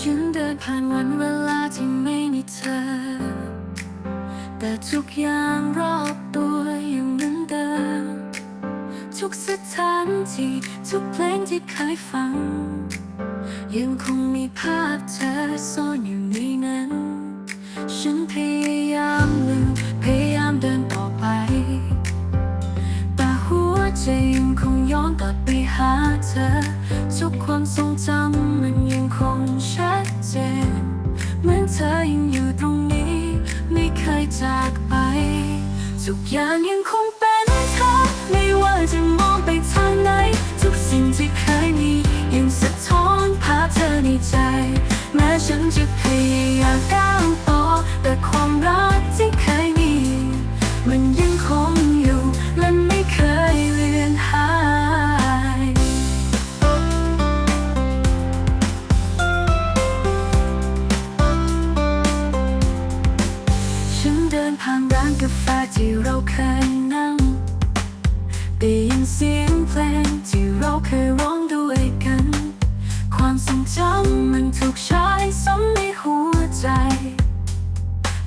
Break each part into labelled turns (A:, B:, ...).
A: ฉันเดินผ่านวันเวลาที่ไม่มีเธอ แต่ทุกอย่างรอบตัวยังเหมือนเดิม ทุกสถานที่ทุกเพลงที่เคยฟัง ยังคงมีภาพเธอซ่อนอยู่ในนั้น ฉันพยายามลืมพยายามเดินต่อไป แต่หัวใจยังคงย้อนกลับไปหาเธอ ทุกความทรงจำ จากไป ทุกอย่างยังคงเป็นเธอ ไม่ว่าจะมองไปทางไหน ทุกสิ่งที่เคยมียังสะท้อนภาพเธอในใจ แม้ฉันจะพยายาม เดินผ่านร้านกาแฟที่เราเคยนั่งได้ยินเสียงเพลงที่เราเคยร้องด้วยกัน ความทรงจำมันถูกฉายซ้ำในหัวใจ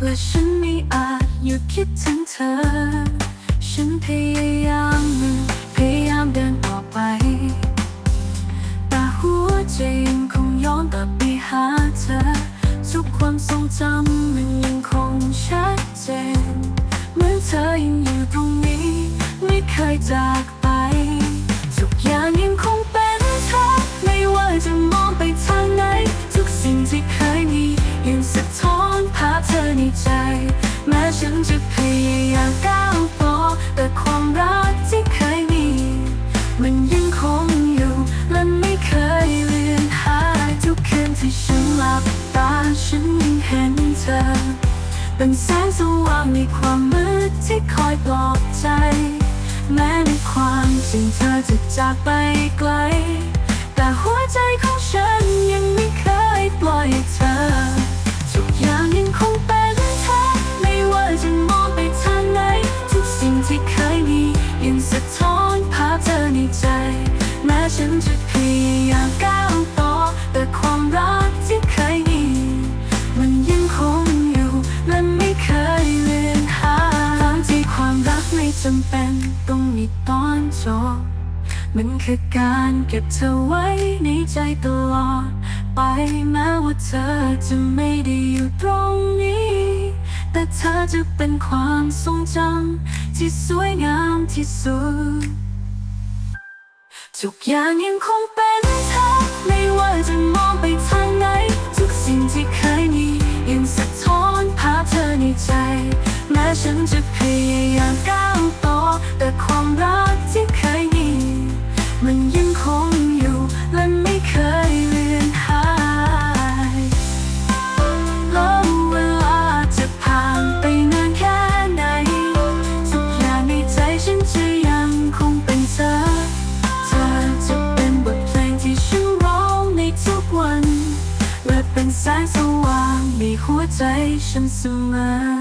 A: และฉันไม่อาจหยุดคิดถึงเธอ ฉันพยายามพยายาม ทรงจำมันยังคงชัดเจน เหมือนเธอยังอยู่ตรงนี้ ไม่เคยจากไป ตาฉันยังเห็นเธอ เป็นแสงสว่างในความมืดที่คอยปลอบใจ แม้ในความจริงเธอจะจากไปไกล แต่หัวใจของฉันยังไม่เคยปล่อยเธอ ทุกอย่างยังคงเป็นเธอ ไม่ว่าจะมองไปทางไหน ทุกสิ่งที่เคยมียังสะท้อนภาพเธอในใจ แม้ฉันจะพยายามก้าวต่อแต่ความ ไม่จำเป็นต้องมีตอนจบมันคือการเก็บเธอไว้ในใจตลอด ไปแม้ว่าเธอจะไม่ได้อยู่ตรงนี้ แต่เธอจะเป็นความทรงจำที่สวยงามที่สุด ทุกอย่างยังคงเป็นเธอ ไม่ว่าจะมองไปทางไหน ทุกสิ่งที่เคยมียังสะท้อนภาพเธอในใจ แม้ฉันจะพยายามก้าว แต่ความรักที่เคยมี มันยังคงอยู่และไม่เคยเลือนหายแล้วเวลาจะผ่านไปนานแค่ไหนทุกอย่างในใจฉันจะยังคงเป็นเธอ เธอจะเป็นบทเพลงที่ฉันร้องในทุกวัน และเป็นแสงสว่างในหัวใจฉันเสมอ